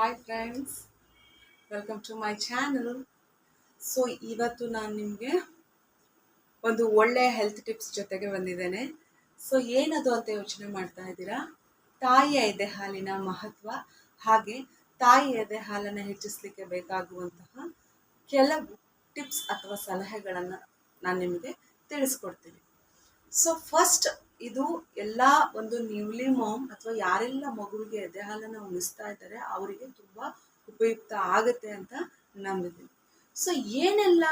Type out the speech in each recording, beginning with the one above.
Hi friends welcome to my channel so ಇವತ್ತು ನಾನು ನಿಮಗೆ ಒಂದು ಒಳ್ಳೆಯ ಹೆಲ್ತ್ ಟಿಪ್ಸ್ ಜೊತೆಗೆ ಬಂದಿದ್ದೇನೆ. ಸೊ ಏನದು ಅಂತ ಯೋಚನೆ ಮಾಡ್ತಾ ಇದ್ದೀರಾ? ತಾಯಿಯ ಎದೆ ಹಾಲಿನ ಮಹತ್ವ ಹಾಗೆ ತಾಯಿಯ ಎದೆ ಹಾಲನ್ನು ಹೆಚ್ಚಿಸಲಿಕ್ಕೆ ಬೇಕಾಗುವಂತಹ ಕೆಲವು ಟಿಪ್ಸ್ ಅಥವಾ ಸಲಹೆಗಳನ್ನು ನಾನು ನಿಮಗೆ ತಿಳಿಸ್ಕೊಡ್ತೀನಿ. ಸೊ ಫಸ್ಟ್ ಇದು ಎಲ್ಲ ಒಂದು ನ್ಯೂಲಿ ಮಾಮ್ ಅಥವಾ ಯಾರೆಲ್ಲ ಮಗುವಿಗೆ ಎದೆ ಹಾಲನ್ನು ಉಣಿಸ್ತಾ ಇದ್ದಾರೆ, ಅವರಿಗೆ ತುಂಬ ಉಪಯುಕ್ತ ಆಗುತ್ತೆ ಅಂತ ನಂಬಿದ್ದೀನಿ. ಸೊ ಏನೆಲ್ಲ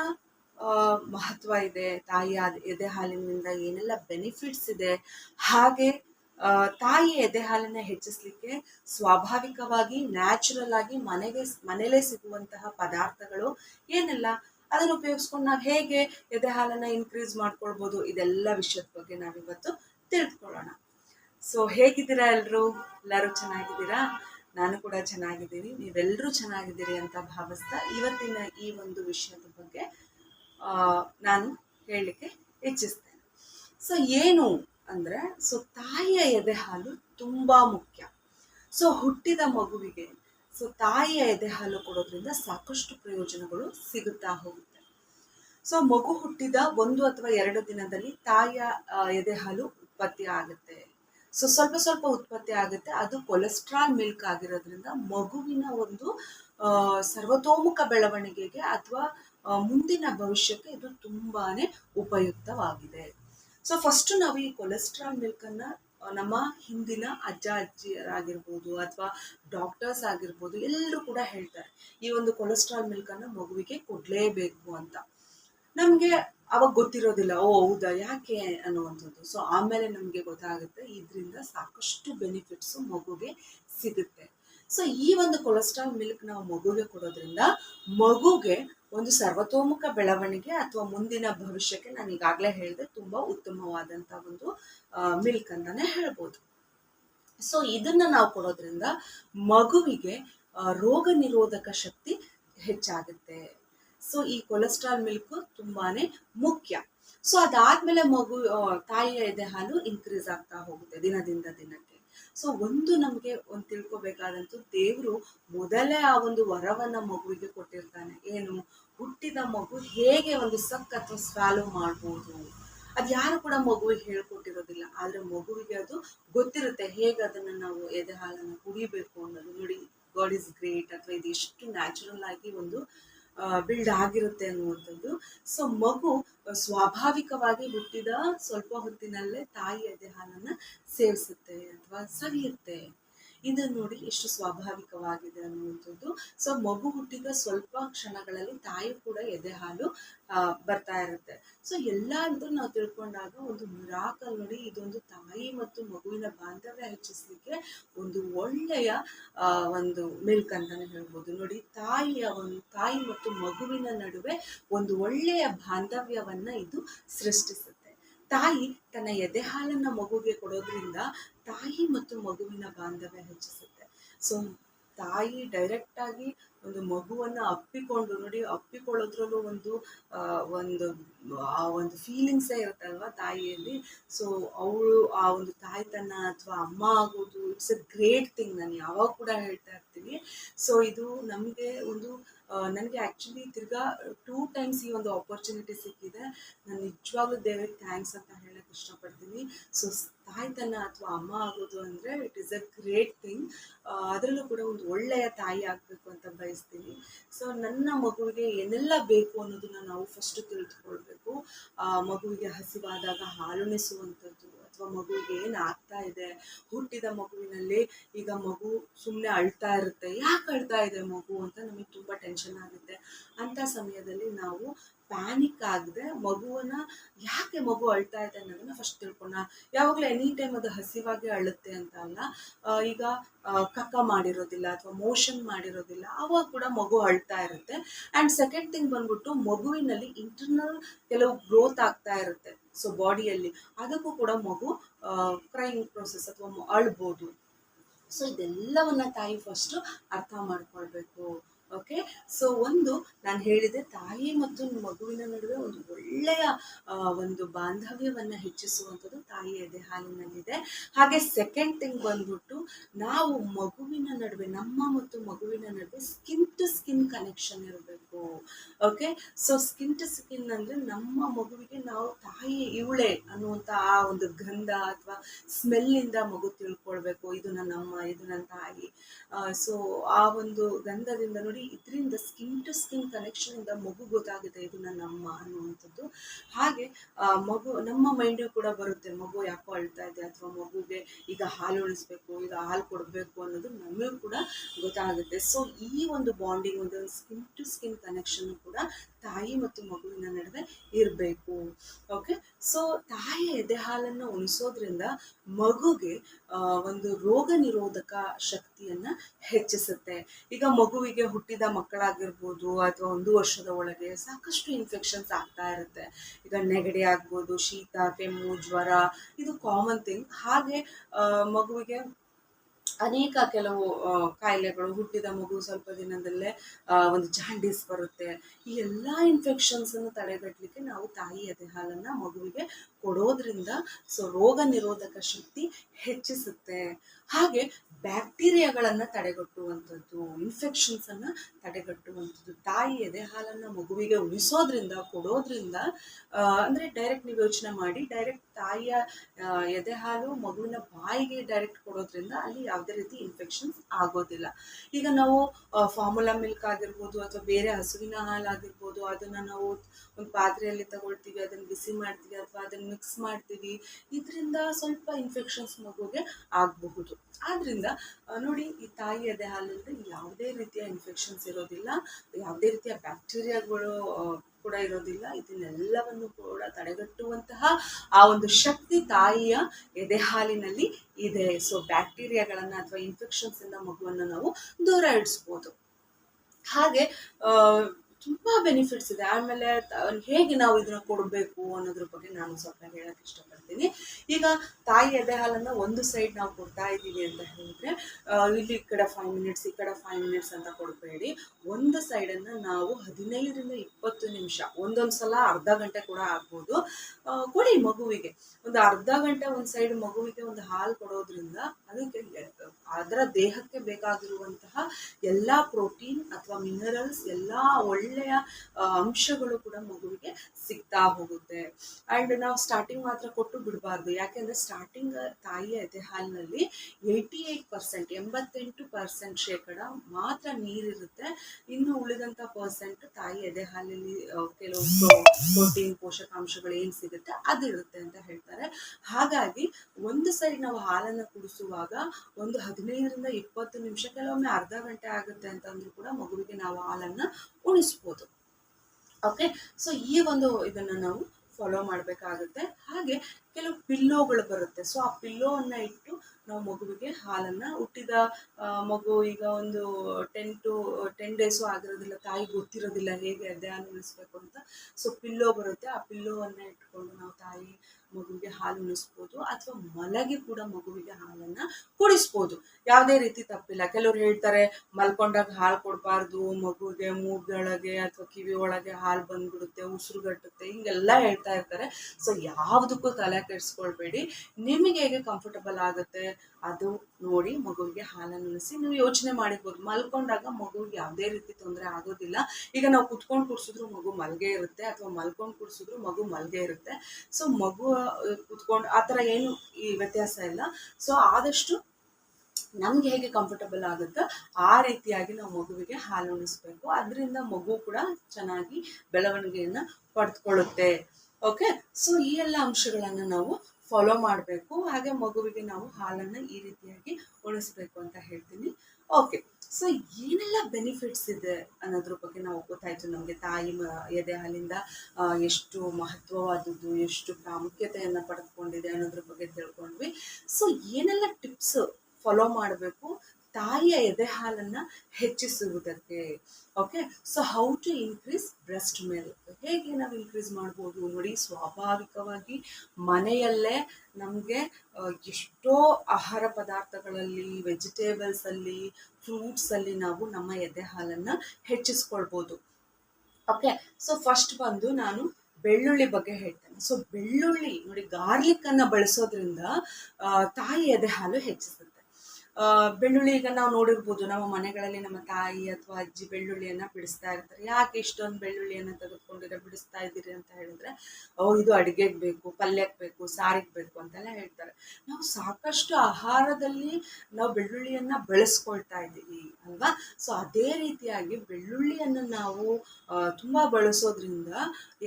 ಮಹತ್ವ ಇದೆ ತಾಯಿಯ ಎದೆ ಹಾಲಿನಿಂದ ಏನೆಲ್ಲ ಬೆನಿಫಿಟ್ಸ್ ಇದೆ, ಹಾಗೆ ತಾಯಿ ಎದೆ ಹಾಲನ್ನ ಹೆಚ್ಚಿಸ್ಲಿಕ್ಕೆ ಸ್ವಾಭಾವಿಕವಾಗಿ ನ್ಯಾಚುರಲ್ ಆಗಿ ಮನೆಗೆ ಮನೇಲೇ ಸಿಗುವಂತಹ ಪದಾರ್ಥಗಳು ಏನೆಲ್ಲ, ಅದನ್ನು ಉಪಯೋಗಿಸ್ಕೊಂಡು ನಾವು ಹೇಗೆ ಎದೆ ಹಾಲನ್ನ ಇನ್ಕ್ರೀಸ್ ಮಾಡ್ಕೊಳ್ಬೋದು, ಇದೆಲ್ಲ ವಿಷಯದ ಬಗ್ಗೆ ನಾವಿವತ್ತು ತಿಳಿದುಕೊಳ್ಳೋಣ ಸೊ ಹೇಗಿದ್ದೀರಾ ಎಲ್ಲರೂ ಎಲ್ಲರೂ ಚೆನ್ನಾಗಿದ್ದೀರಾ? ನಾನು ಕೂಡ ಚೆನ್ನಾಗಿದ್ದೀನಿ. ನೀವೆಲ್ಲರೂ ಚೆನ್ನಾಗಿದ್ದೀರಿ ಅಂತ ಭಾವಿಸ್ತಾ ಇವತ್ತಿನ ಈ ಒಂದು ವಿಷಯದ ಬಗ್ಗೆ ನಾನು ಹೇಳಲಿಕ್ಕೆ ಇಚ್ಛಿಸ್ತೇನೆ. ಸೊ ಏನು ಅಂದರೆ ಸೊ ತಾಯಿಯ ಎದೆ ಹಾಲು ತುಂಬ ಮುಖ್ಯ. ಸೊ ಹುಟ್ಟಿದ ಮಗುವಿಗೆ ಸೊ ತಾಯಿಯ ಎದೆ ಹಾಲು ಕೊಡೋದ್ರಿಂದ ಸಾಕಷ್ಟು ಪ್ರಯೋಜನಗಳು ಸಿಗುತ್ತಾ ಹೋಗುತ್ತೆ. ಸೊ ಮಗು ಹುಟ್ಟಿದ ಒಂದು ಅಥವಾ ಎರಡು ದಿನದಲ್ಲಿ ತಾಯಿಯ ಎದೆ ಹಾಲು ಉತ್ಪತ್ತಿ ಆಗುತ್ತೆ. ಸೊ ಸ್ವಲ್ಪ ಸ್ವಲ್ಪ ಉತ್ಪತ್ತಿ ಆಗುತ್ತೆ. ಅದು ಕೊಲೆಸ್ಟ್ರಾಲ್ ಮಿಲ್ಕ್ ಆಗಿರೋದ್ರಿಂದ ಮಗುವಿನ ಒಂದು ಸರ್ವತೋಮುಖ ಬೆಳವಣಿಗೆಗೆ ಅಥವಾ ಮುಂದಿನ ಭವಿಷ್ಯಕ್ಕೆ ಇದು ತುಂಬಾನೇ ಉಪಯುಕ್ತವಾಗಿದೆ. ಸೊ ಫಸ್ಟ್ ನಾವು ಈ ಕೊಲೆಸ್ಟ್ರಾಲ್ ಮಿಲ್ಕ್ ಅನ್ನ ನಮ್ಮ ಹಿಂದಿನ ಅಜ್ಜ, ಅಜ್ಜಿಯರಾಗಿರ್ಬೋದು ಅಥವಾ ಡಾಕ್ಟರ್ಸ್ ಆಗಿರ್ಬೋದು ಎಲ್ಲರೂ ಕೂಡ ಹೇಳ್ತಾರೆ. ಈ ಒಂದು ಕೊಲೆಸ್ಟ್ರಾಲ್ ಮಿಲ್ಕ್ ಅನ್ನ ಮಗುವಿಗೆ ಕೊಡಲೇಬೇಕು ಅಂತ. ನಮಗೆ ಅವಾಗ ಗೊತ್ತಿರೋದಿಲ್ಲ, ಓ ಹೌದಾ, ಯಾಕೆ ಅನ್ನುವಂಥದ್ದು. ಸೊ ಆಮೇಲೆ ನಮಗೆ ಗೊತ್ತಾಗುತ್ತೆ, ಇದರಿಂದ ಸಾಕಷ್ಟು ಬೆನಿಫಿಟ್ಸು ಮಗುಗೆ ಸಿಗುತ್ತೆ. ಸೊ ಈ ಒಂದು ಕೊಲೆಸ್ಟ್ರಾಲ್ ಮಿಲ್ಕ್ ನಾವು ಮಗುಗೆ ಕೊಡೋದ್ರಿಂದ ಮಗುಗೆ ಒಂದು ಸರ್ವತೋಮುಖ ಬೆಳವಣಿಗೆ ಅಥವಾ ಮುಂದಿನ ಭವಿಷ್ಯಕ್ಕೆ ನಾನು ಈಗಾಗಲೇ ಹೇಳಿದೆ, ತುಂಬಾ ಉತ್ತಮವಾದಂಥ ಒಂದು ಮಿಲ್ಕ್ ಅಂತಾನೆ ಹೇಳ್ಬೋದು. ಸೊ ಇದನ್ನ ನಾವು ಕೊಡೋದ್ರಿಂದ ಮಗುವಿಗೆ ರೋಗ ನಿರೋಧಕ ಶಕ್ತಿ ಹೆಚ್ಚಾಗುತ್ತೆ. ಸೊ ಈ ಕೊಲೆಸ್ಟ್ರಾಲ್ ಮಿಲ್ಕ್ ತುಂಬಾನೇ ಮುಖ್ಯ. ಸೊ ಅದಾದ್ಮೇಲೆ ಮಗು ತಾಯಿಯ ಎದೆ ಹಾಲು ಇನ್ಕ್ರೀಸ್ ಆಗ್ತಾ ಹೋಗುತ್ತೆ ದಿನದಿಂದ ದಿನಕ್ಕೆ. ಸೊ ಒಂದು ನಮಗೆ ಒಂದ್ ತಿಳ್ಕೊಬೇಕಾದಂತೂ ದೇವ್ರು ಮೊದಲೇ ಆ ಒಂದು ವರವನ್ನ ಮಗುವಿಗೆ ಕೊಟ್ಟಿರ್ತಾನೆ. ಏನು? ಹುಟ್ಟಿದ ಮಗು ಹೇಗೆ ಒಂದು ಸಕ್ ಅಥವಾ ಸ್ವಾಲೋ ಮಾಡ್ಬೋದು? ಅದು ಯಾರು ಕೂಡ ಮಗುವಿಗೆ ಹೇಳ್ಕೊಟ್ಟಿರೋದಿಲ್ಲ. ಆದ್ರೆ ಮಗುವಿಗೆ ಅದು ಗೊತ್ತಿರುತ್ತೆ ಹೇಗೆ ಅದನ್ನ ನಾವು ಎದೆ ಹಾಲನ್ನು ಕುಡಿಬೇಕು ಅನ್ನೋದು. ನೋಡಿ ಗಾಡ್ ಇಸ್ ಗ್ರೇಟ್ ಅಥವಾ ಇದು ಎಷ್ಟು ನ್ಯಾಚುರಲ್ ಆಗಿ ಒಂದು ಬಿಲ್ಡ್ ಆಗಿರುತ್ತೆ ಅನ್ನುವಂಥದ್ದು. ಸೊ ಮಗು ಸ್ವಾಭಾವಿಕವಾಗಿ ಹುಟ್ಟಿದ ಸ್ವಲ್ಪ ಹೊತ್ತಿನಲ್ಲೇ ತಾಯಿಯ ದೇಹನ ಸೇವಿಸುತ್ತೆ ಅಥವಾ ಸವಿಯುತ್ತೆ. ಇದನ್ನು ನೋಡಿ ಎಷ್ಟು ಸ್ವಾಭಾವಿಕವಾಗಿದೆ ಅನ್ನುವಂಥದ್ದು. ಸೊ ಮಗು ಹುಟ್ಟಿದ ಸ್ವಲ್ಪ ಕ್ಷಣಗಳಲ್ಲಿ ತಾಯಿ ಕೂಡ ಎದೆ ಹಾಲು ಬರ್ತಾ ಇರುತ್ತೆ. ಸೊ ಎಲ್ಲ ಇದನ್ನು ನಾವು ತಿಳ್ಕೊಂಡಾಗ ಒಂದು ಮಿರಾಕಲ್ ನೋಡಿ ಇದೊಂದು ತಾಯಿ ಮತ್ತು ಮಗುವಿನ ಬಾಂಧವ್ಯ ಹೆಚ್ಚಿಸ್ಲಿಕ್ಕೆ ಒಂದು ಒಳ್ಳೆಯ ಒಂದು ಮಿಲ್ಕ್ ಅಂತಾನೆ ಹೇಳ್ಬೋದು. ನೋಡಿ, ತಾಯಿಯ ಒಂದು, ತಾಯಿ ಮತ್ತು ಮಗುವಿನ ನಡುವೆ ಒಂದು ಒಳ್ಳೆಯ ಬಾಂಧವ್ಯವನ್ನ ಇದು ಸೃಷ್ಟಿಸುತ್ತೆ. ತಾಯಿ ತನ್ನ ಎದೆ ಹಾಲನ್ನ ಮಗುಗೆ ಕೊಡೋದ್ರಿಂದ ತಾಯಿ ಮತ್ತು ಮಗುವಿನ ಬಾಂಧವ್ಯ ಹೆಚ್ಚಿಸುತ್ತೆ. ಸೊ ತಾಯಿ ಡೈರೆಕ್ಟ್ ಆಗಿ ಒಂದು ಮಗುವನ್ನ ಅಪ್ಪಿಕೊಂಡು ನೋಡಿ, ಅಪ್ಪಿಕೊಳ್ಳೋದ್ರಲ್ಲೂ ಒಂದು ಒಂದು, ಆ ಒಂದು ಫೀಲಿಂಗ್ಸೇ ಇರುತ್ತಲ್ವಾ ತಾಯಿಯಲ್ಲಿ? ಸೊ ಅವಳು ಆ ಒಂದು ತಾಯ್ತನ ಅಥವಾ ಅಮ್ಮ ಆಗೋದು ಇಟ್ಸ್ ಅ ಗ್ರೇಟ್ ಥಿಂಗ್ ನಾನು ಯಾವಾಗ ಕೂಡ ಹೇಳ್ತಾ ಇರ್ತೀನಿ. ಸೊ ಇದು ನಮಗೆ ಒಂದು ನನಗೆ ಆ್ಯಕ್ಚುಲಿ ತಿರ್ಗಾ ಟೂ ಟೈಮ್ಸ್ ಈ ಒಂದು ಆಪರ್ಚುನಿಟಿ ಸಿಕ್ಕಿದೆ. ನಾನು ನಿಜವಾಗ್ಲೂ ದೇವರಿಗೆ ಥ್ಯಾಂಕ್ಸ್ ಅಂತ ಹೇಳಕ್ಕೆ ಇಷ್ಟಪಡ್ತೀನಿ. ಸೊ ತಾಯ್ತನ ಅಥವಾ ಅಮ್ಮ ಆಗೋದು ಅಂದರೆ it is a great thing ಅದರಲ್ಲೂ ಕೂಡ ಒಂದು ಒಳ್ಳೆಯ ತಾಯಿ ಆಗಬೇಕು ಅಂತ ಬಯಸ್ತೀನಿ. ಸೊ ನನ್ನ ಮಗುವಿಗೆ ಏನೆಲ್ಲ ಬೇಕು ಅನ್ನೋದನ್ನ ನಾವು ಫಸ್ಟ್ ತಿಳಿದುಕೊಳ್ಬೇಕು ಮಗುವಿಗೆ ಹಸಿವಾದಾಗ ಹಾಲುಣಿಸುವಂಥದ್ದು ಅಥವಾ ಮಗುವಿಗೆ ಏನು ಆಗ್ತಾ ಇದೆ? ಹುಟ್ಟಿದ ಮಗುವಿನಲ್ಲಿ ಈಗ ಮಗು ಸುಮ್ಮನೆ ಅಳ್ತಾ ಇರುತ್ತೆ. ಯಾಕೆ ಅಳ್ತಾ ಇದೆ ಮಗು ಅಂತ ನಮಗೆ ತುಂಬ ಟೆನ್ಷನ್ ಆಗುತ್ತೆ. ಅಂಥ ಸಮಯದಲ್ಲಿ ನಾವು ಪ್ಯಾನಿಕ್ ಆಗದೆ ಮಗುವನ್ನ ಯಾಕೆ ಮಗು ಅಳ್ತಾ ಇದೆ ಅನ್ನೋದನ್ನ ಫಸ್ಟ್ ತಿಳ್ಕೊಣ ಯಾವಾಗಲೂ ಎನಿ ಟೈಮ್ ಅದು ಹಸಿವಾಗಿ ಅಳುತ್ತೆ ಅಂತ ಅಲ್ಲ. ಈಗ ಕಕ್ಕ ಮಾಡಿರೋದಿಲ್ಲ ಅಥವಾ ಮೋಷನ್ ಮಾಡಿರೋದಿಲ್ಲ, ಅವಾಗ ಕೂಡ ಮಗು ಅಳ್ತಾ ಇರುತ್ತೆ. ಆ್ಯಂಡ್ ಸೆಕೆಂಡ್ ಥಿಂಗ್ ಬಂದ್ಬಿಟ್ಟು ಮಗುವಿನಲ್ಲಿ ಇಂಟರ್ನಲ್ ಕೆಲವು ಗ್ರೋತ್ ಆಗ್ತಾ ಇರುತ್ತೆ. ಸೊ ಬಾಡಿಯಲ್ಲಿ ಅದಕ್ಕೂ ಕೂಡ ಮಗು ಕ್ರೈಂಗ್ ಪ್ರೋಸೆಸ್ ಅಥವಾ ಅಳ್ಬೋದು. ಸೊ ಇದೆಲ್ಲವನ್ನ ತಾಯಿ ಫಸ್ಟು ಅರ್ಥ ಮಾಡ್ಕೊಳ್ಬೇಕು. ಓಕೆ ಸೊ ಒಂದು ನಾನು ಹೇಳಿದೆ ತಾಯಿ ಮತ್ತು ಮಗುವಿನ ನಡುವೆ ಒಂದು ಒಳ್ಳೆಯ ಒಂದು ಬಾಂಧವ್ಯವನ್ನು ಹೆಚ್ಚಿಸುವಂಥದ್ದು ತಾಯಿ ಎದೆ ಹಾಲಿನಲ್ಲಿದೆ ಹಾಗೆ ಸೆಕೆಂಡ್ ಥಿಂಗ್ ಬಂದ್ಬಿಟ್ಟು ನಾವು ಮಗುವಿನ ನಡುವೆ, ನಮ್ಮ ಮತ್ತು ಮಗುವಿನ ನಡುವೆ ಸ್ಕಿನ್ ಟು ಸ್ಕಿನ್ ಕನೆಕ್ಷನ್ ಇರಬೇಕು. Okay so skin to skin ಅಂದ್ರೆ ನಮ್ಮ ಮಗುವಿಗೆ ನಾವು ತಾಯಿ ಇವಳೆ ಅನ್ನುವಂಥ ಆ ಒಂದು ಗಂಧ ಅಥವಾ ಸ್ಮೆಲ್ಲಿಂದ ಮಗು ತಿಳ್ಕೊಳ್ಬೇಕು. ಇದು ನನ್ನ ಅಮ್ಮ, ಇದು ನನ್ನ ತಾಯಿ. ಸೊ ಆ ಒಂದು ಗಂಧದಿಂದ ನೋಡಿ, ಇದರಿಂದ ಸ್ಕಿನ್ ಟು ಸ್ಕಿನ್ ಕನೆಕ್ಷನ್ ಇಂದ ಮಗು ಗೊತ್ತಾಗುತ್ತೆ ಇದು ನನ್ನ ಅಮ್ಮ ಅನ್ನುವಂಥದ್ದು. ಹಾಗೆ ಮಗು, ನಮ್ಮ ಮೈಂಡ್ ಕೂಡ ಬರುತ್ತೆ, ಮಗು ಯಾಕೋ ಅಳ್ತಾ ಇದೆ ಅಥವಾ ಮಗುಗೆ ಈಗ ಹಾಲು ಉಳಿಸ್ಬೇಕು, ಈಗ ಹಾಲು ಕೊಡಬೇಕು ಅನ್ನೋದು ನಮಗೂ ಕೂಡ ಗೊತ್ತಾಗುತ್ತೆ. ಸೊ ಈ ಒಂದು ಬಾಂಡಿಂಗ್ ಒಂದು ಸ್ಕಿನ್ ಟು ಸ್ಕಿನ್ ಕನೆಕ್ಷನ್ ಕೂಡ ತಾಯಿ ಮತ್ತು ಮಗುವಿನ ನಡುವೆ ಇರಬೇಕು. ಓಕೆ ಸೊ ತಾಯಿಯ ಎದೆ ಹಾಲನ್ನು ಉಣಿಸೋದ್ರಿಂದ ಮಗುಗೆ ಒಂದು ರೋಗ ನಿರೋಧಕ ಶಕ್ತಿಯನ್ನ ಹೆಚ್ಚಿಸುತ್ತೆ. ಈಗ ಮಗುವಿಗೆ ಹುಟ್ಟಿದ ಮಕ್ಕಳಾಗಿರ್ಬೋದು ಅಥವಾ ಒಂದು ವರ್ಷದ ಒಳಗೆ ಸಾಕಷ್ಟು ಇನ್ಫೆಕ್ಷನ್ಸ್ ಆಗ್ತಾ ಇರುತ್ತೆ. ಈಗ ನೆಗಡಿ ಆಗ್ಬೋದು, ಶೀತ, ಕೆಮ್ಮು, ಜ್ವರ, ಇದು ಕಾಮನ್ ಥಿಂಗ್ ಹಾಗೆ ಮಗುವಿಗೆ ಅನೇಕ ಕೆಲವು ಕಾಯಿಲೆಗಳು ಹುಟ್ಟಿದ ಮಗು ಸ್ವಲ್ಪ ದಿನದಲ್ಲೇ ಒಂದು ಜಾಂಡೀಸ್ ಬರುತ್ತೆ. ಈ ಎಲ್ಲ ಇನ್ಫೆಕ್ಷನ್ಸ್ ಅನ್ನು ತಡೆಗಟ್ಟಲಿಕ್ಕೆ ನಾವು ತಾಯಿ ಎದೆ ಹಾಲನ್ನ ಮಗುವಿಗೆ ಕೊಡೋದ್ರಿಂದ ಸೊ ರೋಗ ನಿರೋಧಕ ಶಕ್ತಿ ಹೆಚ್ಚಿಸುತ್ತೆ. ಹಾಗೆ ಬ್ಯಾಕ್ಟೀರಿಯಾಗಳನ್ನು ತಡೆಗಟ್ಟುವಂಥದ್ದು ಇನ್ಫೆಕ್ಷನ್ಸ್ ಅನ್ನು ತಡೆಗಟ್ಟುವಂಥದ್ದು, ತಾಯಿ ಎದೆ ಹಾಲನ್ನು ಮಗುವಿಗೆ ಉಳಿಸೋದ್ರಿಂದ ಕೊಡೋದ್ರಿಂದ ಅಂದರೆ ಡೈರೆಕ್ಟ್ ನೀವು ಯೋಚನೆ ಮಾಡಿ ಡೈರೆಕ್ಟ್ ತಾಯಿಯ ಎದೆ ಹಾಲು ಮಗುವಿನ ಬಾಯಿಗೆ ಡೈರೆಕ್ಟ್ ಕೊಡೋದ್ರಿಂದ ಅಲ್ಲಿ ಯಾವುದೇ ರೀತಿ ಇನ್ಫೆಕ್ಷನ್ಸ್ ಆಗೋದಿಲ್ಲ. ಈಗ ನಾವು ಫಾರ್ಮುಲಾ ಮಿಲ್ಕ್ ಆಗಿರ್ಬೋದು ಅಥವಾ ಬೇರೆ ಹಸುವಿನ ಹಾಲು ಆಗಿರ್ಬೋದು, ಅದನ್ನ ನಾವು ಒಂದು ಪಾತ್ರೆಯಲ್ಲಿ ತಗೊಳ್ತೀವಿ, ಅದನ್ನ ಬಿಸಿ ಮಾಡ್ತೀವಿ, ಅಥವಾ ಅದನ್ನ ಮಿಕ್ಸ್ ಮಾಡ್ತೀವಿ. ಇದರಿಂದ ಸ್ವಲ್ಪ ಇನ್ಫೆಕ್ಷನ್ಸ್ ಮಗುಗೆ ಆಗಬಹುದು. ಆದ್ರಿಂದ ನೋಡಿ, ಈ ತಾಯಿ ಎದೆ ಹಾಲಿಂದ ಯಾವುದೇ ರೀತಿಯ ಇನ್ಫೆಕ್ಷನ್ಸ್ ಇರೋದಿಲ್ಲ. ಯಾವುದೇ ರೀತಿಯ ಬ್ಯಾಕ್ಟೀರಿಯಾಗಳು ಕೂಡ ಇರೋದಿಲ್ಲ. ಇದನ್ನೆಲ್ಲವನ್ನು ಕೂಡ ತಡೆಗಟ್ಟುವಂತಹ ಆ ಒಂದು ಶಕ್ತಿ ತಾಯಿಯ ಎದೆ ಹಾಲಿನಲ್ಲಿ ಇದೆ. ಸೊ ಬ್ಯಾಕ್ಟೀರಿಯಾಗಳನ್ನ ಅಥವಾ ಇನ್ಫೆಕ್ಷನ್ಸ್ ಇಂದ ಮಗುವನ್ನು ನಾವು ದೂರ ಇಡಿಸ್ಬೋದು. ಹಾಗೆ ತುಂಬಾ ಬೆನಿಫಿಟ್ಸ್ ಇದೆ. ಆಮೇಲೆ ಹೇಗೆ ನಾವು ಇದನ್ನ ಕೊಡಬೇಕು ಅನ್ನೋದ್ರ ಬಗ್ಗೆ ನಾನು ಸ್ವಲ್ಪ ಹೇಳಕ್ ಇಷ್ಟಪಡ್ತೀನಿ. ಈಗ ತಾಯಿ ಎದೆ ಹಾಲನ್ನ ಒಂದು ಸೈಡ್ ನಾವು ಕೊಡ್ತಾ ಇದ್ದೀವಿ ಅಂತ ಹೇಳಿದ್ರೆ ಇಲ್ಲಿ ಈ ಕಡೆ ಫೈವ್ ಮಿನಿಟ್ಸ್ ಈ ಕಡೆ ಫೈವ್ ಮಿನಿಟ್ಸ್ ಅಂತ ಕೊಡಬೇಡಿ. ಒಂದು ಸೈಡನ್ನು ನಾವು ಹದಿನೈದರಿಂದ ಇಪ್ಪತ್ತು ನಿಮಿಷ, ಒಂದೊಂದು ಸಲ ಅರ್ಧ ಗಂಟೆ ಕೂಡ ಆಗ್ಬೋದು. ಕೊಡಿ ಮಗುವಿಗೆ. ಒಂದು ಅರ್ಧ ಗಂಟೆ ಒಂದು ಸೈಡ್ ಮಗುವಿಗೆ ಒಂದು ಹಾಲು ಕೊಡೋದ್ರಿಂದ ಅದಕ್ಕೆ ಅದರ ದೇಹಕ್ಕೆ ಬೇಕಾಗಿರುವಂತಹ ಎಲ್ಲ ಪ್ರೋಟೀನ್ ಅಥವಾ ಮಿನರಲ್ಸ್ ಎಲ್ಲ ಒಳ್ಳೆಯ ಅಂಶಗಳು ಕೂಡ ಮಗುವಿಗೆ ಸಿಗ್ತಾ ಹೋಗುತ್ತೆ. ಆ್ಯಂಡ್ ನಾವು ಸ್ಟಾರ್ಟಿಂಗ್ ಮಾತ್ರ ಕೊಟ್ಟು ಬಿಡಬಾರ್ದು. ಯಾಕೆಂದ್ರೆ ಸ್ಟಾರ್ಟಿಂಗ್ ತಾಯಿಯ ಎದೆಹಾಲಿನಲ್ಲಿ ಏಯ್ಟಿ ಏಯ್ಟ್ ಪರ್ಸೆಂಟ್ ಎಂಬತ್ತೆಂಟು ಪರ್ಸೆಂಟ್ ಶೇಕಡ ಮಾತ್ರ ನೀರಿರುತ್ತೆ. ಇನ್ನು ಉಳಿದಂಥ ಪರ್ಸೆಂಟ್ ತಾಯಿ ಎದೆ ಹಾಲಲ್ಲಿ ಆ, ಕೆಲವು ಪ್ರೋಟೀನ್ ಪೋಷಕಾಂಶಗಳು ಏನು ಸಿಗುತ್ತೆ ಅದಿರುತ್ತೆ ಅಂತ ಹೇಳ್ತಾರೆ. ಹಾಗಾಗಿ ಒಂದು ಸರಿ ನಾವು ಹಾಲನ್ನು ಕುಡಿಸುವಾಗ ಒಂದು ಹದಿನೈದರಿಂದ ಇಪ್ಪತ್ತು ನಿಮಿಷ, ಕೆಲವೊಮ್ಮೆ ಅರ್ಧ ಗಂಟೆ ಆಗುತ್ತೆ ಅಂತಂದ್ರೂ ಕೂಡ ಮಗುವಿಗೆ ನಾವು ಹಾಲನ್ನು ಉಣಿಸ್ಬೋದು. ಓಕೆ ಸೊ ಈ ಒಂದು ಇದನ್ನು ನಾವು ಫಾಲೋ ಮಾಡಬೇಕಾಗುತ್ತೆ. ಹಾಗೆ ಕೆಲವು ಪಿಲ್ಲೋಗಳು ಬರುತ್ತೆ. ಸೊ ಆ ಪಿಲ್ಲೋವನ್ನು ಇಟ್ಟು ನಾವು ಮಗುವಿಗೆ ಹಾಲನ್ನು ಹುಟ್ಟಿದ ಮಗು ಈಗ ಒಂದು ಟೆನ್ ಟು ಟೆನ್ ಡೇಸು ಆಗಿರೋದಿಲ್ಲ, ತಾಯಿ ಗೊತ್ತಿರೋದಿಲ್ಲ ಹೇಗೆ ಅದೇ ಅನ್ನಿಸ್ಬೇಕು ಅಂತ. ಸೊ ಪಿಲ್ಲೋ ಬರುತ್ತೆ. ಆ ಪಿಲ್ಲೋವನ್ನು ಇಟ್ಕೊಂಡು ನಾವು ತಾಯಿ ಮಗುವಿಗೆ ಹಾಲು ಉಣಿಸ್ಬೋದು ಅಥವಾ ಮಲಗಿ ಕೂಡ ಮಗುವಿಗೆ ಹಾಲನ್ನು ಕುಡಿಸ್ಬೋದು. ಯಾವುದೇ ರೀತಿ ತಪ್ಪಿಲ್ಲ. ಕೆಲವ್ರು ಹೇಳ್ತಾರೆ, ಮಲ್ಕೊಂಡಾಗ ಹಾಲು ಕೊಡಬಾರ್ದು ಮಗುವಿಗೆ ಮೂಗ್ದೊಳಗೆ ಅಥವಾ ಕಿವಿ ಒಳಗೆ ಹಾಲು ಬಂದ್ಬಿಡುತ್ತೆ, ಉಸಿರುಗಟ್ಟುತ್ತೆ, ಹಿಂಗೆಲ್ಲ ಹೇಳ್ತಾ ಇರ್ತಾರೆ. ಸೊ ಯಾವುದಕ್ಕೂ ತಲೆ ಕೆಡಿಸ್ಕೊಳ್ಬೇಡಿ. ನಿಮಗೆ ಹೇಗೆ ಕಂಫರ್ಟಬಲ್ ಆಗುತ್ತೆ? ಅದು ನೋಡಿ ಮಗುವಿಗೆ ಹಾಲನ್ನು ಉಳಿಸಿ ನೀವು ಯೋಚನೆ ಮಾಡಿರ್ಬೋದು. ಮಲ್ಕೊಂಡಾಗ ಮಗುವಿಗೆ ಯಾವುದೇ ರೀತಿ ತೊಂದರೆ ಆಗೋದಿಲ್ಲ. ಈಗ ನಾವು ಕುತ್ಕೊಂಡು ಕುಡಿಸಿದ್ರು ಮಗು ಮಲ್ಗೆ ಇರುತ್ತೆ ಅಥವಾ ಮಲ್ಕೊಂಡು ಕುಡಿಸಿದ್ರು ಮಗು ಮಲ್ಗೆ ಇರುತ್ತೆ. ಸೊ ಮಗು ಕುತ್ಕೊಂಡು ಆ ಥರ ಏನು ಈ ವ್ಯತ್ಯಾಸ ಇಲ್ಲ. ಸೊ ಆದಷ್ಟು ನಮ್ಗೆ ಹೇಗೆ ಕಂಫರ್ಟಬಲ್ ಆಗುತ್ತೋ ಆ ರೀತಿಯಾಗಿ ನಾವು ಮಗುವಿಗೆ ಹಾಲು ಉಣಿಸ್ಬೇಕು ಅದರಿಂದ ಮಗು ಕೂಡ ಚೆನ್ನಾಗಿ ಬೆಳವಣಿಗೆಯನ್ನು ಪಡೆದುಕೊಳ್ಳುತ್ತೆ. ಓಕೆ ಸೊ ಈ ಎಲ್ಲ ಅಂಶಗಳನ್ನು ನಾವು ಫಾಲೋ ಮಾಡಬೇಕು. ಹಾಗೆ ಮಗುವಿಗೆ ನಾವು ಹಾಲನ್ನು ಈ ರೀತಿಯಾಗಿ ಉಳಿಸ್ಬೇಕು ಅಂತ ಹೇಳ್ತೀನಿ. ಓಕೆ ಸೊ ಏನೆಲ್ಲ ಬೆನಿಫಿಟ್ಸ್ ಇದೆ ಅನ್ನೋದ್ರ ಬಗ್ಗೆ ನಾವು ಗೊತ್ತಾಯ್ತು ನಮಗೆ. ತಾಯಿ ಎದೆ ಹಾಲಿಂದ ಎಷ್ಟು ಮಹತ್ವವಾದದ್ದು, ಎಷ್ಟು ಪ್ರಾಮುಖ್ಯತೆಯನ್ನು ಪಡೆದುಕೊಂಡಿದೆ ಅನ್ನೋದ್ರ ಬಗ್ಗೆ ತಿಳ್ಕೊಂಡ್ವಿ. ಸೊ ಏನೆಲ್ಲ ಟಿಪ್ಸ್ ಫಾಲೋ ಮಾಡಬೇಕು? ತಾಯಿಯ ಎದೆ ಹಾಲನ್ನ ಹೆಚ್ಚಿಸುವುದಕ್ಕೆ. Okay so how to increase breast milk ಹೇಗೆ ನಾವು ಇನ್ಕ್ರೀಸ್ ಮಾಡ್ಬೋದು ನೋಡಿ ಸ್ವಾಭಾವಿಕವಾಗಿ ಮನೆಯಲ್ಲೇ ನಮಗೆ ಎಷ್ಟೋ ಆಹಾರ ಪದಾರ್ಥಗಳಲ್ಲಿ ವೆಜಿಟೇಬಲ್ಸಲ್ಲಿ ಫ್ರೂಟ್ಸಲ್ಲಿ ನಾವು ನಮ್ಮ ಎದೆ ಹಾಲನ್ನು ಹೆಚ್ಚಿಸ್ಕೊಳ್ಬೋದು. ಓಕೆ ಸೊ ಫಸ್ಟ್ ಬಂದು ನಾನು ಬೆಳ್ಳುಳ್ಳಿ ಬಗ್ಗೆ ಹೇಳ್ತೇನೆ. ಸೊ ಬೆಳ್ಳುಳ್ಳಿ ನೋಡಿ ಗಾರ್ಲಿಕ್ ಅನ್ನ ಬಳಸೋದ್ರಿಂದ ತಾಯಿ ಎದೆ ಹಾಲು ಹೆಚ್ಚಿಸುತ್ತೆ. ಆ, ಬೆಳ್ಳುಳ್ಳಿ ನಾವು ನೋಡಿರ್ಬೋದು, ನಮ್ಮ ಮನೆಗಳಲ್ಲಿ ನಮ್ಮ ತಾಯಿ ಅಥವಾ ಅಜ್ಜಿ ಬೆಳ್ಳುಳ್ಳಿಯನ್ನು ಬಿಡಿಸ್ತಾ ಇರ್ತಾರೆ. ಯಾಕೆ ಇಷ್ಟೊಂದು ಬೆಳ್ಳುಳ್ಳಿಯನ್ನು ತೆಗೆದುಕೊಂಡಿದ್ರೆ ಬಿಡಿಸ್ತಾ ಇದ್ದೀರಿ ಅಂತ ಹೇಳಿದ್ರೆ, ಓ, ಇದು ಅಡುಗೆಗೆ ಬೇಕು ಪಲ್ಯಕ್ಕೆ ಬೇಕು, ಸಾರಿಗೆ ಬೇಕು ಅಂತೆಲ್ಲ ಹೇಳ್ತಾರೆ. ನಾವು ಸಾಕಷ್ಟು ಆಹಾರದಲ್ಲಿ ನಾವು ಬೆಳ್ಳುಳ್ಳಿಯನ್ನು ಬಳಸ್ಕೊಳ್ತಾ ಇದ್ದೀವಿ ಅಲ್ವಾ? ಸೊ ಅದೇ ರೀತಿಯಾಗಿ ಬೆಳ್ಳುಳ್ಳಿಯನ್ನು ನಾವು ತುಂಬ ಬಳಸೋದ್ರಿಂದ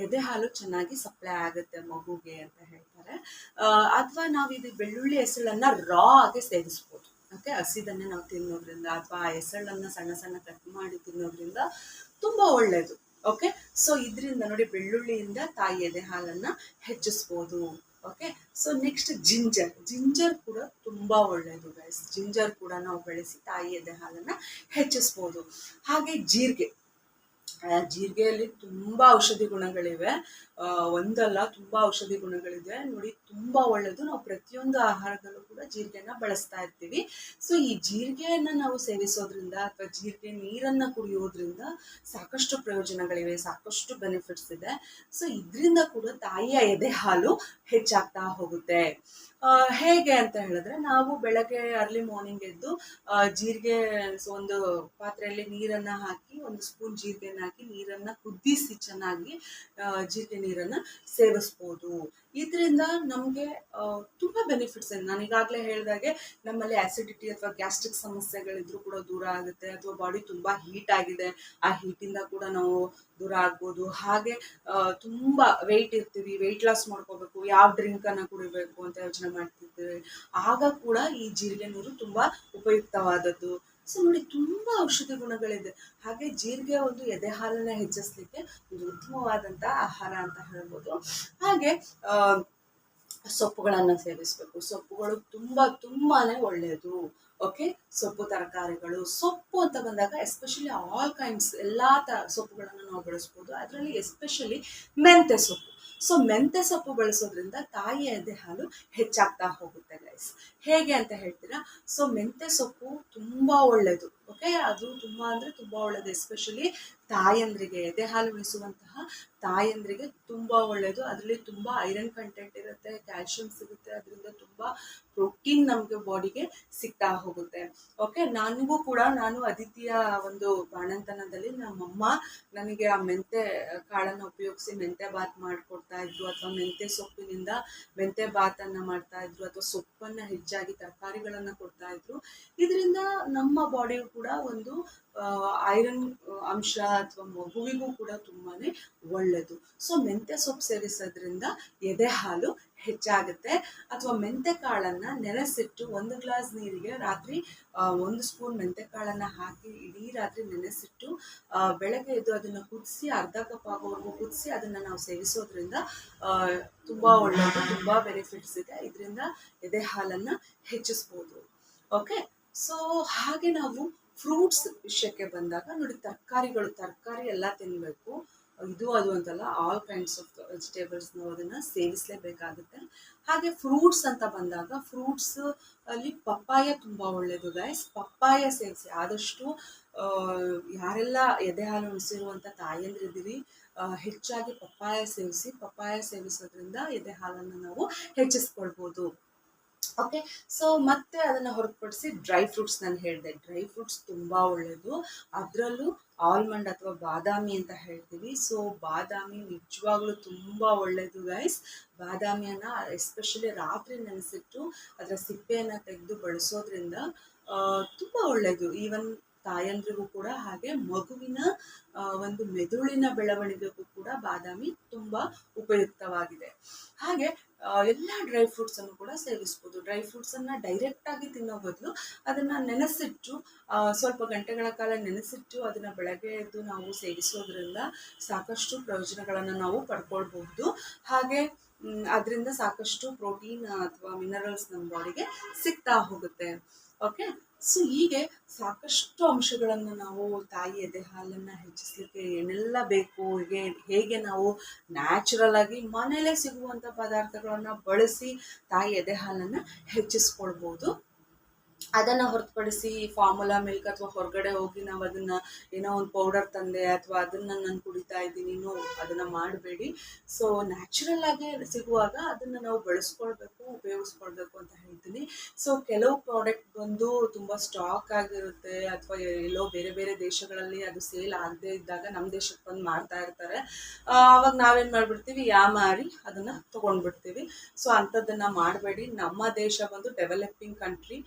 ಎದೆ ಹಾಲು ಚೆನ್ನಾಗಿ ಸಪ್ಲೈ ಆಗುತ್ತೆ ಮಗುಗೆ ಅಂತ ಹೇಳ್ತಾರೆ. ಅಥವಾ ನಾವು ಇದು ಬೆಳ್ಳುಳ್ಳಿ ಎಸಳನ್ನ ರಾ ಆಗಿ ಸೇವಿಸ್ಬೋದು. ಓಕೆ ಹಸಿದನ್ನೇ ನಾವು ತಿನ್ನೋದ್ರಿಂದ ಅಥವಾ ಆ ಎಸಳನ್ನ ಸಣ್ಣ ಸಣ್ಣ ಕಟ್ ಮಾಡಿ ತಿನ್ನೋದ್ರಿಂದ ತುಂಬಾ ಒಳ್ಳೆಯದು ಓಕೆ ಸೊ ಇದರಿಂದ ನೋಡಿ ಬೆಳ್ಳುಳ್ಳಿಯಿಂದ ತಾಯಿ ಎದೆ ಹಾಲನ್ನ ಹೆಚ್ಚಿಸ್ಬೋದು. Okay so next ginger ginger ಕೂಡ ತುಂಬಾ ಒಳ್ಳೆಯದು ಗೈಸ್ ಜಿಂಜರ್ ಕೂಡ ನಾವು ಬೆಳೆಸಿ ತಾಯಿ ಎದೆ ಹಾಲನ್ನ ಹೆಚ್ಚಿಸ್ಬೋದು. ಹಾಗೆ ಜೀರಿಗೆ. ಜೀರಿಗೆಯಲ್ಲಿ ತುಂಬಾ ಔಷಧಿ ಗುಣಗಳಿವೆ. ಒಂದಲ್ಲ ತುಂಬಾ ಔಷಧಿ ಗುಣಗಳಿದೆ. ನೋಡಿ, ತುಂಬಾ ಒಳ್ಳೇದು. ನಾವು ಪ್ರತಿಯೊಂದು ಆಹಾರದಲ್ಲೂ ಕೂಡ ಜೀರಿಗೆನ ಬಳಸ್ತಾ ಇರ್ತೀವಿ. ಸೊ ಈ ಜೀರಿಗೆಯನ್ನ ನಾವು ಸೇವಿಸೋದ್ರಿಂದ ಅಥವಾ ಜೀರಿಗೆ ನೀರನ್ನ ಕುಡಿಯೋದ್ರಿಂದ ಸಾಕಷ್ಟು ಪ್ರಯೋಜನಗಳಿವೆ, ಸಾಕಷ್ಟು ಬೆನಿಫಿಟ್ಸ್ ಇದೆ. ಸೊ ಇದರಿಂದ ಕೂಡ ತಾಯಿಯ ಎದೆ ಹಾಲು ಹೆಚ್ಚಾಗ್ತಾ ಹೋಗುತ್ತೆ. ಹೇಗೆ ಅಂತ ಹೇಳಿದ್ರೆ, ನಾವು ಬೆಳಗ್ಗೆ ಅರ್ಲಿ ಮಾರ್ನಿಂಗ್ ಎದ್ದು ಜೀರಿಗೆ ಒಂದು ಪಾತ್ರೆಯಲ್ಲಿ ನೀರನ್ನ ಹಾಕಿ, ಒಂದು ಸ್ಪೂನ್ ಜೀರಿಗೆನ ಹಾಕಿ ನೀರನ್ನ ಕುದಿಸಿ ಚೆನ್ನಾಗಿ ಜೀರಿಗೆ ನೀರನ್ನ ಸೇವಿಸ್ಬೋದು. ಇದರಿಂದ ನಮಗೆ ತುಂಬಾ ಬೆನಿಫಿಟ್ಸ್ ಇದೆ ನಾನು ಈಗಾಗಲೇ ಹೇಳಿದಾಗೆ ನಮ್ಮಲ್ಲಿ ಆಸಿಡಿಟಿ ಅಥವಾ ಗ್ಯಾಸ್ಟ್ರಿಕ್ ಸಮಸ್ಯೆಗಳಿದ್ರು ಕೂಡ ದೂರ ಆಗುತ್ತೆ, ಅಥವಾ ಬಾಡಿ ತುಂಬಾ ಹೀಟ್ ಆಗಿದೆ, ಆ ಹೀಟಿಂದ ಕೂಡ ನಾವು ದೂರ ಆಗ್ಬೋದು. ಹಾಗೆ ತುಂಬಾ ವೆಯ್ಟ್ ಇರ್ತೀವಿ ವೆಯ್ಟ್ ಲಾಸ್ ಮಾಡ್ಕೋಬೇಕು, ಯಾವ ಡ್ರಿಂಕ್ ಅನ್ನ ಕುಡಿಬೇಕು ಅಂತ ಯೋಚನೆ ಮಾಡ್ತಿರ್ತೀವಿ. ಆಗ ಕೂಡ ಈ ಜೀರಿಗೆ ನೀರು ತುಂಬಾ ಉಪಯುಕ್ತವಾದದ್ದು. ಸೊ ನೋಡಿ ತುಂಬ ಔಷಧಿ ಗುಣಗಳಿದೆ. ಹಾಗೆ ಜೀರಿಗೆ ಒಂದು ಎದೆ ಹಾಲನ್ನ ಹೆಚ್ಚಿಸ್ಲಿಕ್ಕೆ ಒಂದು ಉತ್ತಮವಾದಂತಹ ಆಹಾರ ಅಂತ ಹೇಳ್ಬೋದು. ಹಾಗೆ ಸೊಪ್ಪುಗಳನ್ನ ಸೇವಿಸಬೇಕು. ಸೊಪ್ಪುಗಳು ತುಂಬಾ ತುಂಬಾನೇ ಒಳ್ಳೆಯದು ಓಕೆ? ಸೊಪ್ಪು ತರಕಾರಿಗಳು. ಸೊಪ್ಪು ಅಂತ ಬಂದಾಗ ಎಸ್ಪೆಷಲಿ ಆಲ್ ಕೈಂಡ್ಸ್ ಎಲ್ಲಾ ತ, ಸೊಪ್ಪುಗಳನ್ನು ನಾವು ಬಳಸ್ಬೋದು. ಅದರಲ್ಲಿ ಎಸ್ಪೆಷಲಿ ಮೆಂತೆ ಸೊಪ್ಪು. ಸೊ ಮೆಂತೆ ಸೊಪ್ಪು ಬಳಸೋದ್ರಿಂದ ತಾಯಿಯ ಎದೆ ಹಾಲು ಹೆಚ್ಚಾಗ್ತಾ ಹೋಗುತ್ತೆ ಗೈಸ್ ಹೇಗೆ ಅಂತ ಹೇಳ್ತೀರಾ? ಸೊ ಮೆಂತೆ ಸೊಪ್ಪು ತುಂಬಾ ಒಳ್ಳೆಯದು ಓಕೆ ಅದು ತುಂಬಾ ಅಂದ್ರೆ ತುಂಬಾ ಒಳ್ಳೆಯದು ಎಸ್ಪೆಷಲಿ ತಾಯಂದ್ರಿಗೆ ಎದೆ ಹಾಲು ಉಳಿಸುವಂತಹ ತಾಯಂದ್ರಿಗೆ ತುಂಬಾ ಒಳ್ಳೇದು. ಅದರಲ್ಲಿ ತುಂಬಾ ಐರನ್ ಕಂಟೆಂಟ್ ಇರುತ್ತೆ ಕ್ಯಾಲ್ಶಿಯಂ ಸಿಗುತ್ತೆ, ಅದರಿಂದ ತುಂಬಾ ಪ್ರೋಟೀನ್ ನಮ್ಗೆ ಬಾಡಿಗೆ ಸಿಗ್ತಾ ಹೋಗುತ್ತೆ. ಓಕೆ ನನಗೂ ಕೂಡ ನಾನು ಅದಿತಿಯ ಒಂದು ಬಾಣಂತನದಲ್ಲಿ ನಮ್ಮಮ್ಮ ನನಗೆ ಆ ಮೆಂತೆ, ಕಾಳನ್ನು ಉಪಯೋಗಿಸಿ ಮೆಂತೆ ಬಾತ್ ಮಾಡ್ಕೊಡ್ತಾ ಇದ್ರು ಅಥವಾ ಮೆಂತೆ ಸೊಪ್ಪಿನಿಂದ ಮೆಂತೆ ಬಾತನ್ನ ಮಾಡ್ತಾ ಇದ್ರು ಅಥವಾ ಸೊಪ್ಪನ್ನ ಹೆಚ್ಚಾಗಿ ತರಕಾರಿಗಳನ್ನ ಕೊಡ್ತಾ ಇದ್ರು. ಇದರಿಂದ ನಮ್ಮ ಬಾಡಿಗೂ ಕೂಡ ಒಂದು ಐರನ್ ಅಂಶ ಅಥವಾ ಮಗುವಿಗೂ ಕೂಡ ತುಂಬಾನೇ ಒಳ್ಳೆಯದು ಸೊ ಮೆಂತ್ಯ ಸೊಪ್ಪು ಸೇರಿಸೋದ್ರಿಂದ ಎದೆ ಹಾಲು ಹೆಚ್ಚಾಗುತ್ತೆ. ಅಥವಾ ಮೆಂತ್ಯ ಕಾಳನ್ನ ನೆನೆಸಿಟ್ಟು ಒಂದು ಗ್ಲಾಸ್ ನೀರಿಗೆ ರಾತ್ರಿ ಒಂದು ಸ್ಪೂನ್ ಮೆಂತ್ಯ ಕಾಳನ್ನ ಹಾಕಿ ಇಡೀ ರಾತ್ರಿ ನೆನೆಸಿಟ್ಟು ಬೆಳಗ್ಗೆ ಎದ್ದು ಅದನ್ನ ಕುದಿಸಿ ಅರ್ಧ ಕಪ್ ಆಗೋವರೆಗೂ ಕುದಿಸಿ ಅದನ್ನ ನಾವು ಸೇವಿಸೋದ್ರಿಂದ ತುಂಬಾ ಒಳ್ಳೆಯದು ತುಂಬಾ ಬೆನಿಫಿಟ್ಸ್ ಇದೆ. ಇದರಿಂದ ಎದೆ ಹಾಲನ್ನ ಹೆಚ್ಚಿಸ್ಬೋದು. ಓಕೆ ಸೊ ಹಾಗೆ ನಾವು ಫ್ರೂಟ್ಸ್ ವಿಷಯಕ್ಕೆ ಬಂದಾಗ ನೋಡಿ, ತರಕಾರಿಗಳು, ತರಕಾರಿ ಎಲ್ಲ ತಿನ್ನಬೇಕು ಇದು, ಅದು ಅಂತಲ್ಲ ಆಲ್ ಕೈಂಡ್ಸ್ ಆಫ್ ವೆಜಿಟೇಬಲ್ಸ್ ನಾವು ಅದನ್ನ ಸೇವಿಸಲೇಬೇಕಾಗುತ್ತೆ. ಹಾಗೆ ಫ್ರೂಟ್ಸ್ ಅಂತ ಬಂದಾಗ ಫ್ರೂಟ್ಸ್ ಅಲ್ಲಿ ಪಪ್ಪಾಯ ತುಂಬ ಒಳ್ಳೆಯದು ಗೈಸ್ ಪಪ್ಪಾಯ ಸೇವಿಸಿ, ಆದಷ್ಟು ಯಾರೆಲ್ಲ ಎದೆ ಹಾಲು ಉಣಿಸಿರುವಂಥ ಹೆಚ್ಚಾಗಿ ಪಪ್ಪಾಯ ಸೇವಿಸಿ, ಪಪ್ಪಾಯ ಸೇವಿಸೋದ್ರಿಂದ ಎದೆ ಹಾಲನ್ನು ನಾವು ಹೆಚ್ಚಿಸ್ಕೊಳ್ಬೋದು. ಓಕೆ ಸೊ ಮತ್ತೆ ಅದನ್ನು ಹೊರತುಪಡಿಸಿ ಡ್ರೈ ಫ್ರೂಟ್ಸ್ ನಾನು ಹೇಳಿದೆ. ಡ್ರೈ ಫ್ರೂಟ್ಸ್ ತುಂಬ ಒಳ್ಳೆಯದು ಅದರಲ್ಲೂ ಆಲ್ಮಂಡ್ ಅಥವಾ ಬಾದಾಮಿ ಅಂತ ಹೇಳ್ತೀವಿ. ಸೊ ಬಾದಾಮಿ ನಿಜವಾಗ್ಲೂ ತುಂಬಾ ಒಳ್ಳೆಯದು ಗೈಸ್ ಬಾದಾಮಿಯನ್ನ ಎಸ್ಪೆಷಲಿ ರಾತ್ರಿ ನೆನೆಸಿಟ್ಟು ಅದರ ಸಿಪ್ಪೆಯನ್ನು ತೆಗೆದು ಬಳಸೋದ್ರಿಂದ ತುಂಬ ಒಳ್ಳೆಯದು ಈವನ್ ತಾಯಂದ್ರಿಗೂ ಕೂಡ ಹಾಗೆ ಮಗುವಿನ ಒಂದು ಮೆದುಳಿನ ಬೆಳವಣಿಗೆಗೂ ಕೂಡ ಬಾದಾಮಿ ತುಂಬಾ ಉಪಯುಕ್ತವಾಗಿದೆ. ಹಾಗೆ ಎಲ್ಲ ಡ್ರೈ ಫ್ರೂಟ್ಸ್ ಅನ್ನು ಕೂಡ ಸೇವಿಸ್ಬೋದು. ಡ್ರೈ ಫ್ರೂಟ್ಸ್ ಡೈರೆಕ್ಟಾಗಿ ತಿನ್ನೋ ಬದಲು ಅದನ್ನ ನೆನೆಸಿಟ್ಟು ಸ್ವಲ್ಪ ಗಂಟೆಗಳ ಕಾಲ ನೆನೆಸಿಟ್ಟು ಅದನ್ನ ಬೆಳಗ್ಗೆ ಎದ್ದು ನಾವು ಸೇವಿಸೋದ್ರಿಂದ ಸಾಕಷ್ಟು ಪ್ರಯೋಜನಗಳನ್ನು ನಾವು ಪಡ್ಕೊಳ್ಬಹುದು. ಹಾಗೆ ಅದರಿಂದ ಸಾಕಷ್ಟು ಪ್ರೋಟೀನ್ ಅಥವಾ ಮಿನರಲ್ಸ್ ನಮ್ಮ ಬಾಡಿಗೆ ಸಿಗ್ತಾ ಹೋಗುತ್ತೆ. ಓಕೆ ಸೊ ಹೀಗೆ ಸಾಕಷ್ಟು ಅಂಶಗಳನ್ನು ನಾವು ತಾಯಿ ಎದೆ ಹಾಲನ್ನು ಹೆಚ್ಚಿಸ್ಲಿಕ್ಕೆ ಏನೆಲ್ಲ ಬೇಕು, ಹೇಗೆ ಹೇಗೆ ನಾವು ನ್ಯಾಚುರಲ್ ಆಗಿ ಮನೇಲೇ ಸಿಗುವಂಥ ಪದಾರ್ಥಗಳನ್ನು ಬಳಸಿ ತಾಯಿ ಎದೆ ಹಾಲನ್ನು ಹೆಚ್ಚಿಸ್ಕೊಳ್ಬೋದು. ಅದನ್ನು ಹೊರತುಪಡಿಸಿ ಫಾರ್ಮುಲಾ ಮಿಲ್ಕ್ ಅಥವಾ ಹೊರಗಡೆ ಹೋಗಿ ನಾವು ಅದನ್ನು ಏನೋ ಒಂದು ಪೌಡರ್ ತಂದೆ ಅಥವಾ ಅದನ್ನು ನಾನು ಕುಡಿತಾ ಇದ್ದೀನಿ ಇನ್ನೂ ಅದನ್ನು ಮಾಡಬೇಡಿ. ಸೊ ನ್ಯಾಚುರಲ್ ಆಗಿ ಸಿಗುವಾಗ ಅದನ್ನು ನಾವು ಬಳಸ್ಕೊಳ್ಬೇಕು ಉಪಯೋಗಿಸ್ಕೊಳ್ಬೇಕು ಅಂತ ಹೇಳ್ತೀನಿ. ಸೊ ಕೆಲವು ಪ್ರಾಡಕ್ಟ್ ಬಂದು ತುಂಬ ಸ್ಟಾಕ್ ಆಗಿರುತ್ತೆ ಅಥವಾ ಎಲ್ಲೋ ಬೇರೆ ಬೇರೆ ದೇಶಗಳಲ್ಲಿ ಅದು ಸೇಲ್ ಆಗದೇ ಇದ್ದಾಗ ನಮ್ಮ ದೇಶಕ್ಕೆ ಬಂದು ಮಾಡ್ತಾ ಇರ್ತಾರೆ. ಆ, ಅವಾಗ ನಾವೇನು ಮಾಡ್ಬಿಡ್ತೀವಿ? ಯಾ ಮಾರಿ ಅದನ್ನು ತೊಗೊಂಡ್ಬಿಡ್ತೀವಿ. ಸೊ ಅಂಥದ್ದನ್ನು ಮಾಡಬೇಡಿ. ನಮ್ಮ ದೇಶ ಬಂದು ಡೆವಲಪಿಂಗ್ ಕಂಟ್ರಿ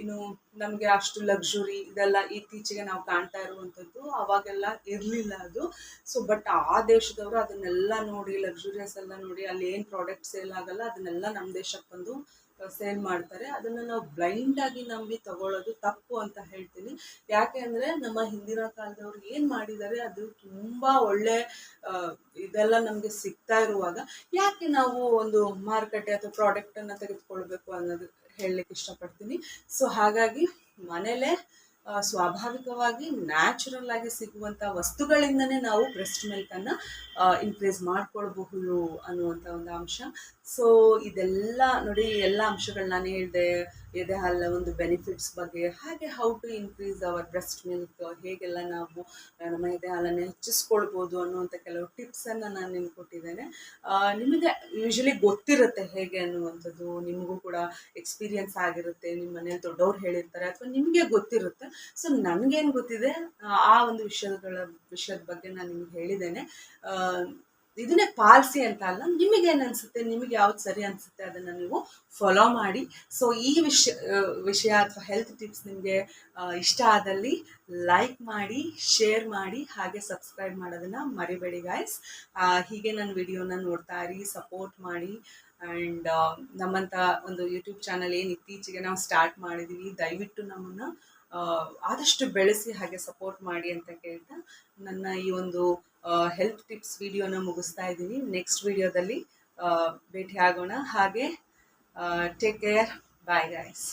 ಇನ್ನು ನಮಗೆ ಅಷ್ಟು ಲಕ್ಸುರಿ ಇದೆಲ್ಲ ಇತ್ತೀಚೆಗೆ ನಾವು ಕಾಣ್ತಾ ಇರುವಂಥದ್ದು ಅವಾಗೆಲ್ಲ ಇರಲಿಲ್ಲ ಅದು. ಸೊ ಬಟ್ ಆ ದೇಶದವರು ಅದನ್ನೆಲ್ಲ ನೋಡಿ ಲಕ್ಸುರಿಯಸ್ ಎಲ್ಲ ನೋಡಿ, ಅಲ್ಲಿ ಏನು ಪ್ರಾಡಕ್ಟ್ ಸೇಲ್ ಆಗಲ್ಲ, ಅದನ್ನೆಲ್ಲ ನಮ್ಮ ದೇಶಕ್ಕೆ ಬಂದು ಸೇಲ್ ಮಾಡ್ತಾರೆ. ಅದನ್ನು ನಾವು ಬ್ಲೈಂಡ್ ಆಗಿ ನಂಬಿ ತಗೊಳ್ಳೋದು ತಪ್ಪು ಅಂತ ಹೇಳ್ತೀನಿ. ಯಾಕೆ ಅಂದರೆ ನಮ್ಮ ಹಿಂದಿನ ಕಾಲದವ್ರು ಏನು ಮಾಡಿದ್ದಾರೆ, ಅದು ತುಂಬ ಒಳ್ಳೆ ಇದೆಲ್ಲ ನಮಗೆ ಸಿಗ್ತಾ ಇರುವಾಗ ಯಾಕೆ ನಾವು ಒಂದು ಮಾರುಕಟ್ಟೆ ಅಥವಾ ಪ್ರಾಡಕ್ಟನ್ನು ತೆಗೆದುಕೊಳ್ಬೇಕು ಅನ್ನೋದು ಹೇಳಲಿಕ್ಕೆ ಇಷ್ಟಪಡ್ತೀನಿ. ಸೊ ಹಾಗಾಗಿ ಮನೇಲೆ ಸ್ವಾಭಾವಿಕವಾಗಿ ನ್ಯಾಚುರಲ್ ಆಗಿ ಸಿಗುವಂಥ ವಸ್ತುಗಳಿಂದನೇ ನಾವು ಬ್ರೆಸ್ಟ್ ಮಿಲ್ಕನ್ನು ಇನ್ಕ್ರೀಸ್ ಮಾಡ್ಕೊಳ್ಬಹುದು ಅನ್ನುವಂಥ ಒಂದು ಅಂಶ. ಸೊ ಇದೆಲ್ಲ ನೋಡಿ ಎಲ್ಲ ಅಂಶಗಳು ನಾನು ಹೇಳಿದೆ. ಎದೆ ಹಾಲಿನ ಒಂದು ಬೆನಿಫಿಟ್ಸ್ ಬಗ್ಗೆ. ಹಾಗೆ how to increase our breast milk ಹೇಗೆಲ್ಲ ನಾವು ನಮ್ಮ ಎದೆ ಹಾಲನ್ನು ಹೆಚ್ಚಿಸ್ಕೊಳ್ಬೋದು ಅನ್ನುವಂಥ ಕೆಲವು ಟಿಪ್ಸನ್ನು ನಾನು ನಿಮ್ಗೆ ಕೊಟ್ಟಿದ್ದೇನೆ. ನಿಮಗೆ ಯೂಶಲಿ ಗೊತ್ತಿರುತ್ತೆ ಹೇಗೆ ಅನ್ನುವಂಥದ್ದು. ನಿಮಗೂ ಕೂಡ ಎಕ್ಸ್ಪೀರಿಯನ್ಸ್ ಆಗಿರುತ್ತೆ. ನಿಮ್ಮ ಮನೇಲಿ ದೊಡ್ಡವ್ರು ಹೇಳಿರ್ತಾರೆ ಅಥವಾ ನಿಮಗೆ ಗೊತ್ತಿರುತ್ತೆ. ಸೊ ನನಗೇನು ಗೊತ್ತಿದೆ ಆ, ಒಂದು ವಿಷಯಗಳ ವಿಷಯದ ಬಗ್ಗೆ ನಾನು ನಿಮ್ಗೆ ಹೇಳಿದ್ದೇನೆ. ಇದನ್ನೇ ಪಾಲಿಸಿ ಅಂತ ಅಲ್ಲ ನಿಮಗೇನು ಅನಿಸುತ್ತೆ ನಿಮಗೆ ಯಾವ್ದು ಸರಿ ಅನಿಸುತ್ತೆ ಅದನ್ನು ನೀವು ಫಾಲೋ ಮಾಡಿ. ಸೊ ಈ ವಿಷಯ ವಿಷಯ ಅಥವಾ ಹೆಲ್ತ್ ಟಿಪ್ಸ್ ನಿಮಗೆ ಇಷ್ಟ ಆದಲ್ಲಿ ಲೈಕ್ ಮಾಡಿ ಶೇರ್ ಮಾಡಿ, ಹಾಗೆ ಸಬ್ಸ್ಕ್ರೈಬ್ ಮಾಡೋದನ್ನು ಮರಿಬೇಡಿ ಗಾಯ್ಸ್ ಹೀಗೆ ನನ್ನ ವಿಡಿಯೋನ ನೋಡ್ತಾ ಇರಿ ಸಪೋರ್ಟ್ ಮಾಡಿ. ಆ್ಯಂಡ್ ನಮ್ಮಂಥ ಒಂದು ಯೂಟ್ಯೂಬ್ ಚಾನಲ್ ಏನು ಇತ್ತೀಚೆಗೆ ನಾವು ಸ್ಟಾರ್ಟ್ ಮಾಡಿದ್ದೀವಿ ದಯವಿಟ್ಟು ನಮ್ಮನ್ನು ಆದಷ್ಟು ಬೆಳೆಸಿ ಹಾಗೆ ಸಪೋರ್ಟ್ ಮಾಡಿ ಅಂತ ಕೇಳ್ತಾ ನನ್ನ ಈ ಒಂದು ಹೆಲ್ತ್ ಟಿಪ್ಸ್ ವಿಡಿಯೋನ ಮುಗಿಸ್ತಾ ಇದ್ದೀನಿ. ನೆಕ್ಸ್ಟ್ ವಿಡಿಯೋದಲ್ಲಿ ಭೇಟಿ ಆಗೋಣ ಹಾಗೆ ಟೇಕ್ ಕೇರ್ ಬಾಯ್ ಗಾಯ್ಸ್